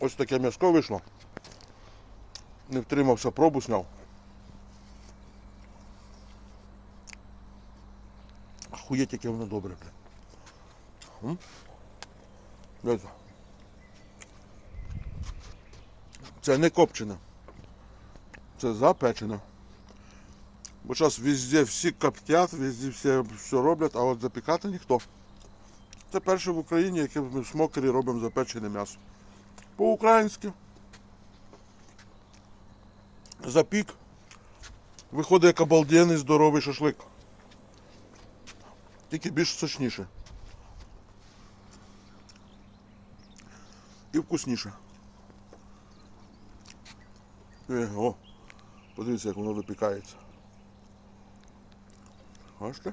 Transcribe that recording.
Ось таке м'яско вийшло. Не втримався, пробу зняв. Охуєть, яке воно добре, бля. Це не копчене. Це запечене. Бо зараз везде всі коптять, везде всі все роблять, а от запікати ніхто. Це перше в Україні, яке ми в смокері робимо запечене м'ясо. По-українськи. Запік. Виходить як обалденний здоровий шашлик. Тільки більш сочніше. І вкусніше. Е, о, подивіться, як воно випікається. Бачите?